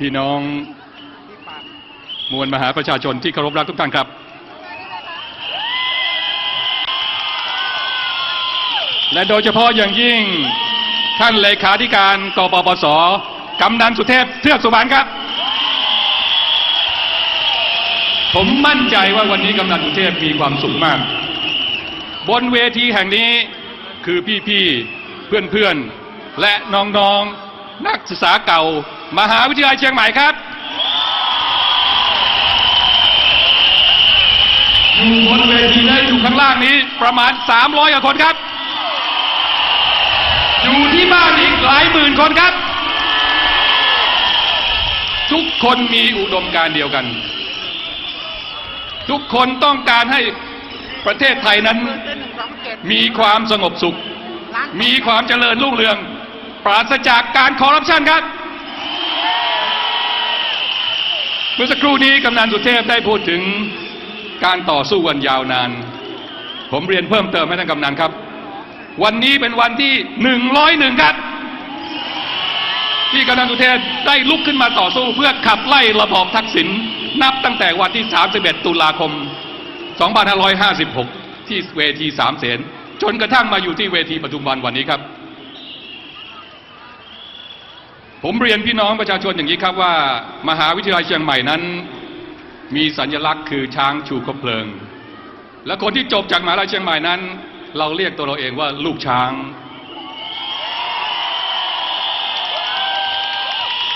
พี่น้องมวลมหาประชาชนที่เคารพรักทุกท่านครับ และโดยเฉพาะอย่างยิ่งท่านเลขาธิการกปปสกำนันสุเทพเทือกสุบรรณครับ ผมมั่นใจว่าวันนี้กำนันสุเทพมีความสุขมาก บนเวทีแห่งนี้คือพี่ๆเพื่อนๆ และน้องๆนักศึกษาเก่า มหาวิทยาลัยเชียงใหม่ครับอยู่บนเวทีและอยู่ข้างล่างนี้ประมาณ 300กว่าคนครับ อยู่ที่บ้านอีกหลายหมื่นคนครับ ทุกคนมีอุดมการเดียวกัน ทุกคนต้องการให้ประเทศไทยนั้น มีความสงบสุข มีความเจริญรุ่งเรือง ปราศจากการคอร์รัปชันครับ เมื่อสักครู่นี้กำนันสุเทพได้พูดถึงการต่อสู้วันยาวนาน ผมเรียนเพิ่มเติมให้ท่านกำนันครับ วันนี้เป็นวันที่หนึ่งร้อยหนึ่งครับ ที่กำนันสุเทพได้ลุกขึ้นมาต่อสู้เพื่อขับไล่ระบอบทักษิณนับตั้งแต่วันที่ 31 ตุลาคม 2556 ที่เวทีสามเสนจนกระทั่งมาอยู่ที่เวทีปทุมวันวันนี้ครับ ผมเรียนพี่น้องประชาชนอย่างนี้ครับว่า มหาวิทยาลัยเชียงใหม่นั้น มีสัญลักษณ์คือช้างชูคบเพลิง และคนที่จบจากมหาวิทยาลัยเชียงใหม่นั้น เราเรียกตัวเราเองว่าลูกช้าง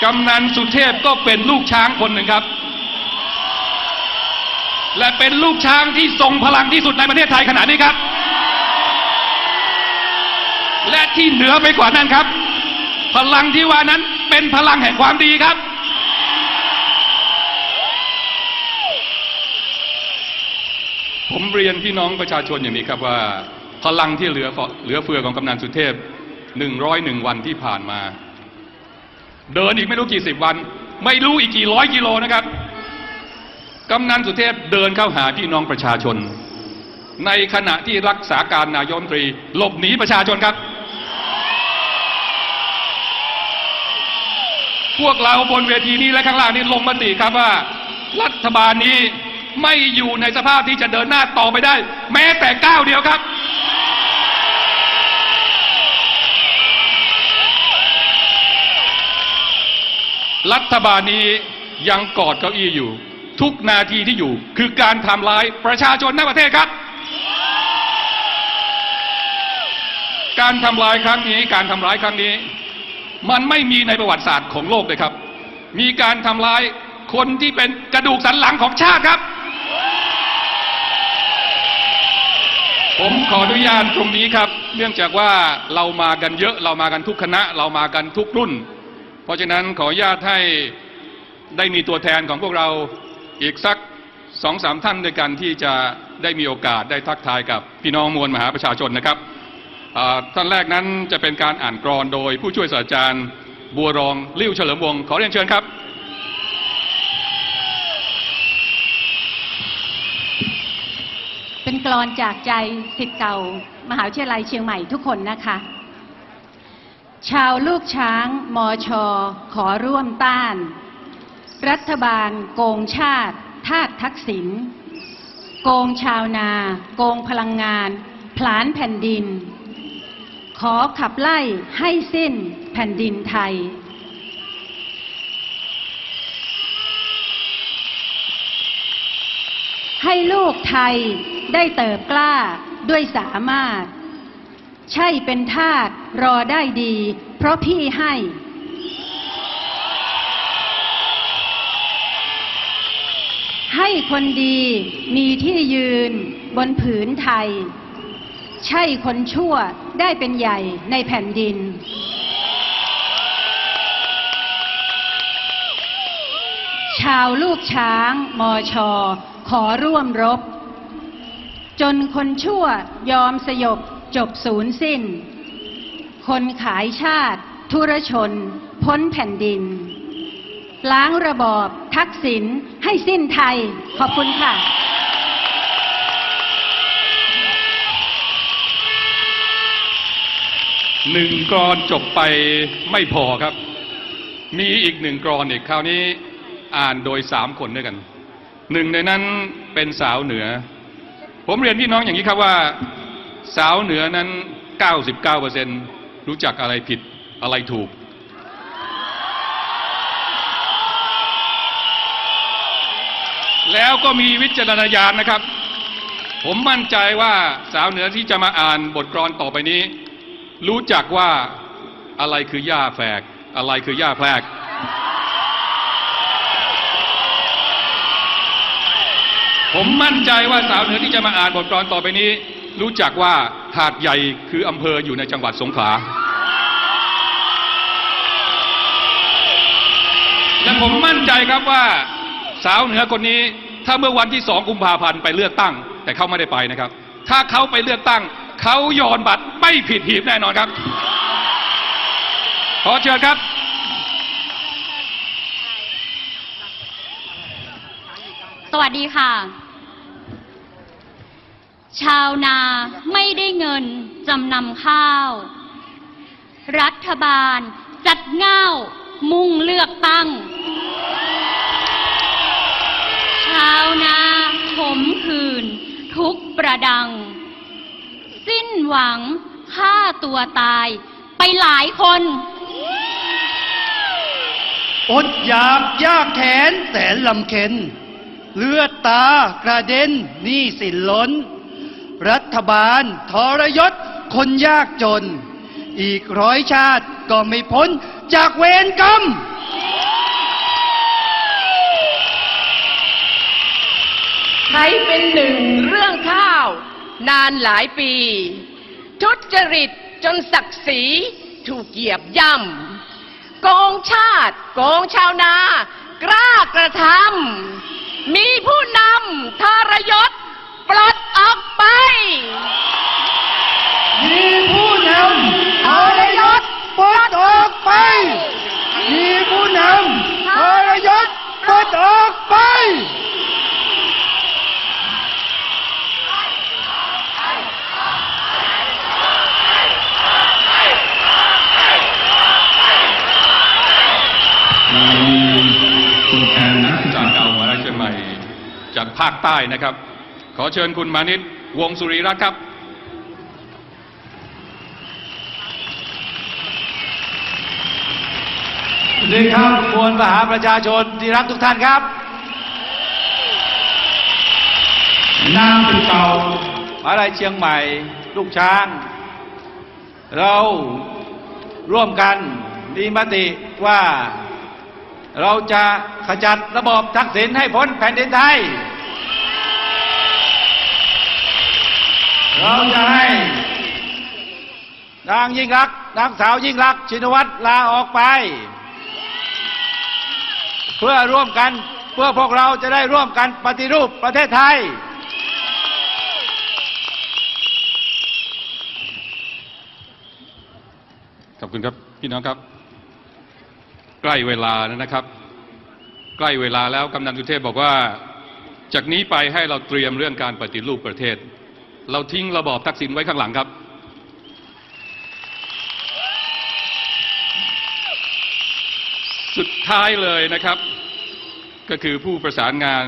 กำนันสุเทพก็เป็นลูกช้างคนหนึ่งครับ และเป็นลูกช้างที่ทรงพลังที่สุดในประเทศไทยขณะนี้ครับ และที่เหนือไปกว่านั้นครับ พลังที่ว่านั้น เป็นพลังแห่งความดีครับ ผมเรียนพี่น้องประชาชนอย่างนี้ครับว่า พลังที่เหลือเหลือเฟือของกำนันสุเทพหนึ่งร้อยหนึ่งวันที่ผ่านมา เดินอีกไม่รู้กี่สิบวัน ไม่รู้อีกกี่ร้อยกิโลนะครับกำนันสุเทพเดินเข้าหาพี่น้องประชาชน ในขณะที่รักษาการนายกรมนตรี หลบหนีประชาชนครับ พวกเราบนเวทีนี้และข้างล่างนี้ลงมติครับว่า รัฐบาลนี้ไม่อยู่ในสภาพที่จะเดินหน้าต่อไปได้ แม้แต่ก้าวเดียวครับรัฐบาลนี้ยังกอดเก้าอี้อยู่ ทุกนาทีที่อยู่ คือการทำร้ายประชาชนในประเทศครับ การทำลายครั้งนี้ การทำร้ายครั้งนี้ มันไม่มีในประวัติศาสตร์ของโลกเลยครับ มีการทำร้ายคนที่เป็นกระดูกสันหลังของชาติครับ ผมขออนุญาตตรงนี้ครับ เนื่องจากว่าเรามากันเยอะเรามากันทุกคณะ เรามากันทุกรุ่น เพราะฉะนั้นขออนุญาตให้ได้มีตัวแทนของพวกเราอีกสักสองสามท่านด้วยกันที่จะได้มีโอกาสได้ทักทายกับพี่น้องมวลมหาประชาชนนะครับ ท่านแรกนั้นจะเป็นการอ่านกรอนโดยผู้ช่วยศาสตราจารย์บัวรองลิ้วเฉลิมวงศ์ขอเรียนเชิญครับ เป็นกลอนจากใจสิทธิ์เก่า มหาวิทยาลัยเชียงใหม่ทุกคนนะคะ ชาวลูกช้างมอชอขอร่วมต้าน รัฐบาล โกงชาติ ทาสทักษิณโกงชาวนา โกงพลังงาน ผลานแผ่นดิน ขอขับไล่ให้สิ้นแผ่นดินไทย ให้ลูกไทยได้เติบกล้าด้วยสามารถ ใช่เป็นทาสรอได้ดี เพราะพี่ให้ ให้คนดีมีที่ยืนบนผืนไทย ใช่คนชั่วได้เป็นใหญ่ในแผ่นดิน ชาวลูกช้างมอชอขอร่วมรบ จนคนชั่วยอมสยบจบศูนย์สิ้น คนขายชาติ ทุรชน พ้นแผ่นดิน ล้างระบอบทักษิณให้สิ้นไทย ขอบคุณค่ะ หนึ่งกรอนจบไปไม่พอครับ มีอีกหนึ่งกรอนอีกคราวนี้อ่านโดยสามคนด้วยกัน หนึ่งในนั้นเป็นสาวเหนือ ผมเรียนพี่น้องอย่างนี้ครับว่า สาวเหนือนั้น 99%รู้จักอะไรผิดอะไรถูก แล้วก็มีวิจารณญาณนะครับ ผมมั่นใจว่าสาวเหนือที่จะมาอ่านบทกลอนต่อไปนี้ รู้จักว่าอะไรคือหญ้าแฝก อะไรคือหญ้าแพรก ผมมั่นใจว่าสาวเหนือที่จะมาอ่านบทกลอนต่อไปนี้ รู้จักว่าหาดใหญ่คืออำเภออยู่ในจังหวัดสงขลาและผมมั่นใจครับว่าสาวเหนือคนนี้ ถ้าเมื่อวันที่สองกุมภาพันธ์ไปเลือกตั้ง แต่เขาไม่ได้ไปนะครับ ถ้าเขาไปเลือกตั้ง เขายอนบัตร ไม่ผิดหีบแน่นอนครับ ขอเชิญครับ สวัสดีค่ะ ชาวนาไม่ได้เงินจำนำข้าว รัฐบาลจัดเง่ามุ่งเลือกตั้ง ชาวนาขมขื่นทุกประดัง สิ้นหวัง ฆ่าตัวตาย ไปหลายคนอดอยากยากแขนแสนลำเค็นเลือดตากระเด็นหนี้สินล้น รัฐบาลทรยศคนยากจน อีกร้อยชาติก็ไม่พ้นจากเวรกรรมใครเป็นหนึ่งเรื่องข้าว นานหลายปี ทุจริตจนศักดิ์ศรีถูกเหยียบย่ำโกงชาติโกงชาวนา กล้ากระทำมีผู้นำทรยศปลดออกไป มีผู้นำทรยศปลดออกไป มีผู้นำทรยศปลดออกไป จากภาคใต้นะครับ ขอเชิญคุณมานิตวงศ์สุริรัตน์ครับ สวัสดีครับมวลมหาประชาชนที่รักทุกท่านครับนางสิบเก่ามหาวิทยาลัยเชียงใหม่ ลูกช้าง เราร่วมกันมีมติว่าเราจะขจัดระบอบทักษิณให้พ้นแผ่นดินไทย เราจะให้ นางยิ่งรักนางสาวยิ่งรักชินวัตรลาออกไป เพื่อร่วมกันเพื่อพวกเราจะได้ร่วมกันปฏิรูปประเทศไทย ขอบคุณครับพี่น้องครับ ใกล้เวลาแล้วนะครับ ใกล้เวลาแล้วกำนันสุเทพบอกว่าจากนี้ไปให้เราเตรียมเรื่องการปฏิรูปประเทศ เราทิ้งระบอบทักษิณไว้ข้างหลังครับ สุดท้ายเลยนะครับ ก็คือผู้ประสานงาน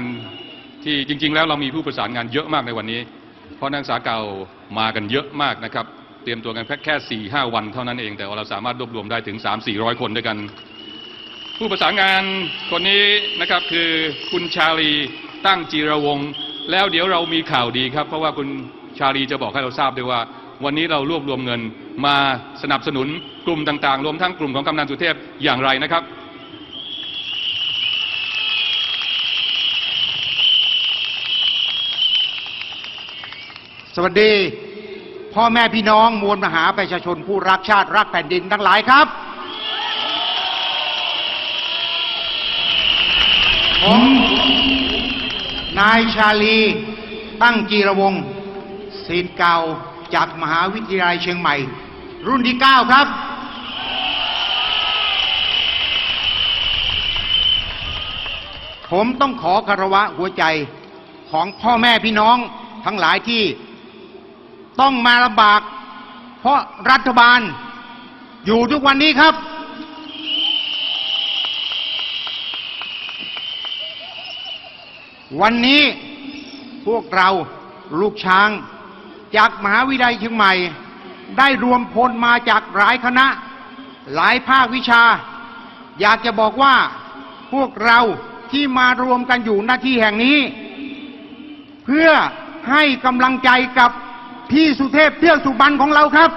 ที่จริง ๆ แล้วเรามีผู้ประสานงานเยอะมากในวันนี้ เพราะนักศึกษาเก่ามากันเยอะมากนะครับ เตรียมตัวกันแค่แค่สี่ห้าวันเท่านั้นเอง แต่เราสามารถรวบรวมได้ถึง 3 4 0 0 คนด้วยกัน ผู้ประสานงานคนนี้นะครับคือคุณชาลีตั้งจีรวงแล้วเดี๋ยวเรามีข่าวดีครับ เพราะว่าคุณาลีจะบอกให้เราทราบด้วยว่า วันนี้เรารวบรวมเงินมาสนับสนุนกลุ่มต่างๆ รวมทั้งกลุ่มของกำนันสุเทพอย่างไรนะครับสวัสดี พ่อแม่พี่น้องมวลมหาประชาชนผู้รักชาติรักแผ่นดินทั้งหลายครับ ผม นายชาลี ตั้งจีรวงศ์ ศิษย์เก่าจากมหาวิทยาลัยเชียงใหม่ รุ่นที่ 9 ครับ ผมต้องขอคารวะหัวใจของพ่อแม่พี่น้องทั้งหลายที่ต้องมาลำบาก เพราะรัฐบาลอยู่ทุกวันนี้ครับ วันนี้พวกเราลูกช้าง จากมหาวิทยาลัยเชียงใหม่ ได้รวมพลมาจากหลายคณะ หลายภาควิชา อยากจะบอกว่าพวกเราที่มารวมกันอยู่หน้าที่แห่งนี้ เพื่อให้กำลังใจกับพี่สุเทพเทือกสุบรรณของเราครับ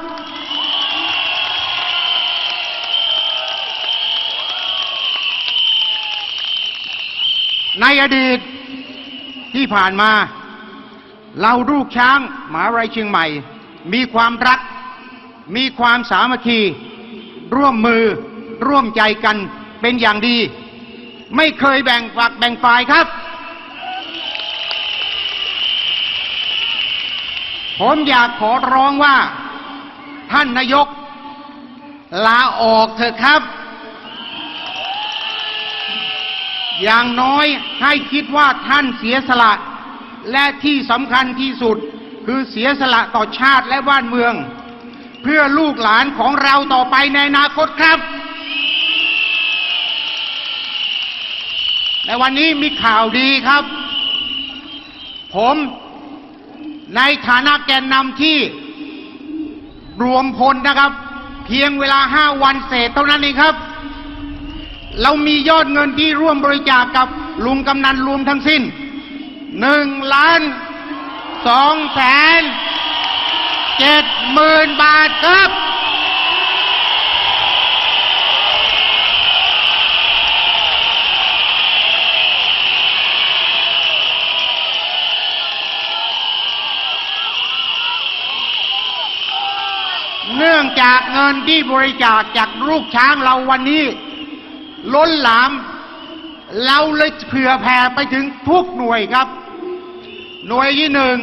ในอดีตที่ผ่านมา เราลูกช้างมหาวิทยาลัยเชียงใหม่ มีความรัก มีความสามัคคี ร่วมมือร่วมใจกันเป็นอย่างดี ไม่เคยแบ่งฝักแบ่งฝ่ายครับ ผมอยากขอร้องว่า ท่านนายก ลาออกเถอะครับ อย่างน้อยให้คิดว่าท่านเสียสละ และที่สำคัญที่สุดคือเสียสละต่อชาติและบ้านเมือง เพื่อลูกหลานของเราต่อไปในอนาคตครับ ในวันนี้มีข่าวดีครับ ผมในฐานะแกนนำที่รวมพลนะครับ เพียงเวลาห้าวันเศษเท่านั้นเองครับ เรามียอดเงินที่ร่วมบริจาคกับลุงกำนันรวมทั้งสิ้น หนึ่งล้านสองแสนเจ็ดหมื่นบาทครับ เนื่องจากเงินที่บริจาคจากลูกช้างเราวันนี้ ล้นหลาม เราเลยเผื่อแผ่ไปถึงทุกหน่วยครับ หน่วยที่หนึ่ง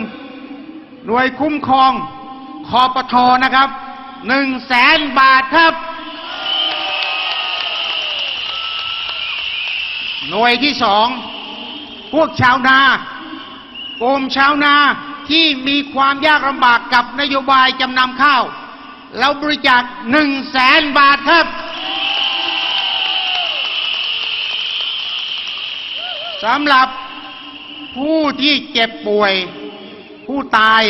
หน่วยคุ้มครองคอปทนะครับหนึ่งแสนบาทครับ หน่วยที่สองพวกชาวนาโกมชาวนาที่มีความยากลำบากกับนโยบายจำนำข้าว เราบริจาคหนึ่งแสนบาทครับสำหรับ ผู้ที่เจ็บป่วย ผู้ตาย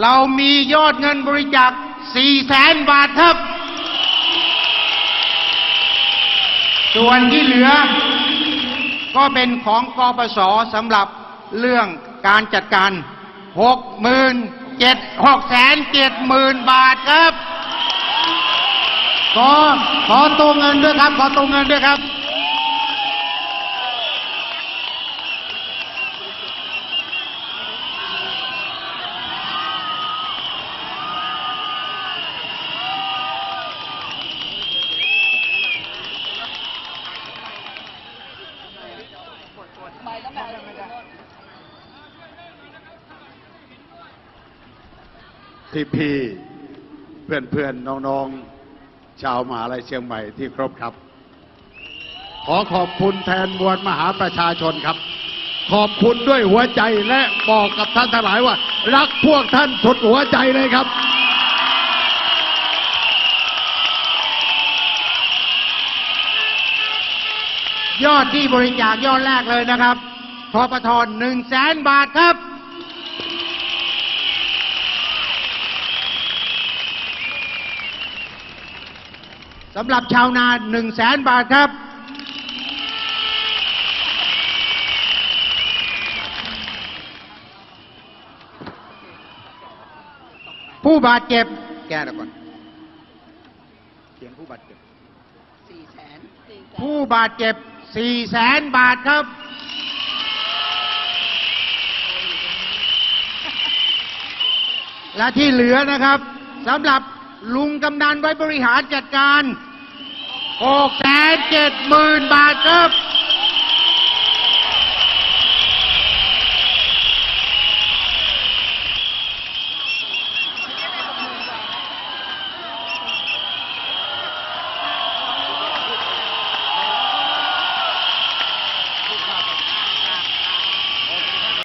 เรามียอดเงินบริจาคสี่แสนบาทครับ ส่วนที่เหลือ ก็เป็นของกปสสำหรับเรื่องการจัดการหกหมื่นเจ็ดหกแสนเจ็ดหมื่นบาทครับ ขอขอตัวเงินด้วยครับ ขอตัวเงินด้วยครับ พี่พี่เพื่อนเพื่อนๆ น้องๆ ชาวมหาลัยเชียงใหม่ที่ครบครับ ขอขอบคุณแทนมวลมหาประชาชนครับ ขอบคุณด้วยหัวใจและบอกกับท่านทั้งหลายว่า รักพวกท่านสุดหัวใจเลยครับยอดที่บริจาคยอดแรกเลยนะครับทปทหนึ่งแสนบาทครับ สำหรับชาวนาหนึ่งแสนบาทครับ ผู้บาดเจ็บ แก้แล้วก่อนเขียนผู้บาดเจ็บผู้บาดเจ็บสี่แสนบาทครับ และที่เหลือนะครับสำหรับ ลุงกำนันไว้บริหารจัดการหกแสนเจ็ดหมื่นบาทครับ